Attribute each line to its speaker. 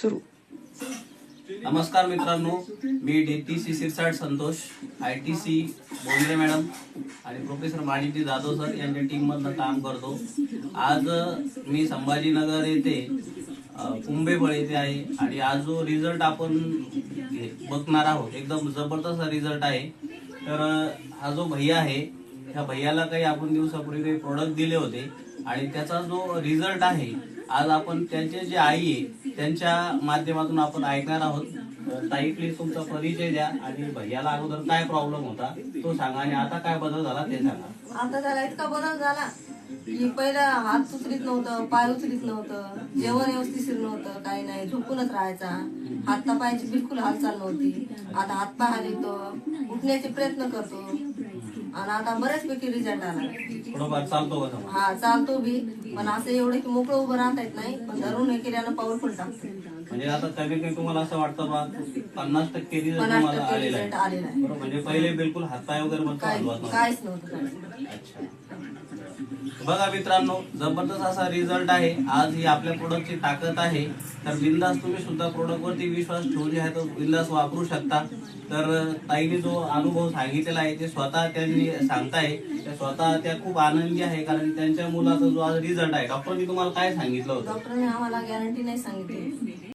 Speaker 1: सुरू.
Speaker 2: नमस्कार मित्रांनो मी D T C Sirsat Santosh I T C Bondre madam आणि प्रोफेसर माणिकजी जाधव सर यांच्या टीममधनं काम करतो. आज मी संभाजीनगर येथे अ, कुंभेफळ येथे आहे आणि आज जो रिझल्ट आपण बघणार आहोत एकदम जबरदस्त रिझल्ट आहे. तर हा जो भैया आहे ह्या भैयाला काही आपण दिवसापूर्वी काही प्रोडक्ट दिले होते आणि त्याचा जो रिझल्ट आहे आज आपण त्यांचे जे आई त्यांच्या माध्यमातून आपण ऐकणार आहोत. ताई प्लीज तुमचा परिचय द्या आणि भैयाला अगोदर काय प्रॉब्लेम होता तो सांगा आणि आता काय बदल झाला ते सांगा.
Speaker 3: आता त्याला इतका बदल झाला की पहिला हात उचलीत नव्हतं पाय उचलीत नव्हतं जेवण व्यवस्थित नव्हतं काही नाही झोपूनच राहायचा. हात पायाची बिलकुल हालचाल नव्हती. आता हात पाय हलवतो उठण्याचे प्रयत्न करतो. आणि आता बऱ्याचपैकी रिझल्ट आला.
Speaker 2: चालतो
Speaker 3: हा चालतो बी. पण असं एवढं की मोकळं उभं राहता येत नाही पण धरून हे केल्यानं पॉवरफुल टाकतो.
Speaker 2: म्हणजे आता कमी कमी तुम्हाला असं वाटतं बा पन्नास टक्के रिझल्ट
Speaker 3: पन्नास
Speaker 2: तुम्हाला
Speaker 3: टक्के
Speaker 2: आलेला
Speaker 3: रिझल्ट
Speaker 2: आहे.
Speaker 3: आलेला आहे.
Speaker 2: बरोबर म्हणजे पहिले बिलकुल हातपाय वगैरे पण
Speaker 3: काय
Speaker 2: हलवत नव्हते.
Speaker 3: काहीच नव्हतं काहीच.
Speaker 2: अच्छा. बघा मित्रांनो जबरदस्त असा रिझल्ट आहे. आज ही आपल्या प्रोडक्टची ताकद आहे. तर बिंदास तुम्ही सुद्धा प्रोडक्ट वरती विश्वास ठेवून जे आहे तो बिंदास वापरू शकता. तर अं, ताईने जो अनुभव सांगितलेला आहे ते स्वतः त्यांनी सांगताय. त्या स्वतः त्या खूप आनंदी आहे कारण त्यांच्या मुलाचा जो आज रिझल्ट आहे. डॉक्टरनी तुम्हाला काय सांगितलं होतं?
Speaker 3: डॉक्टरने आम्हाला गॅरंटी नाही सांगितली.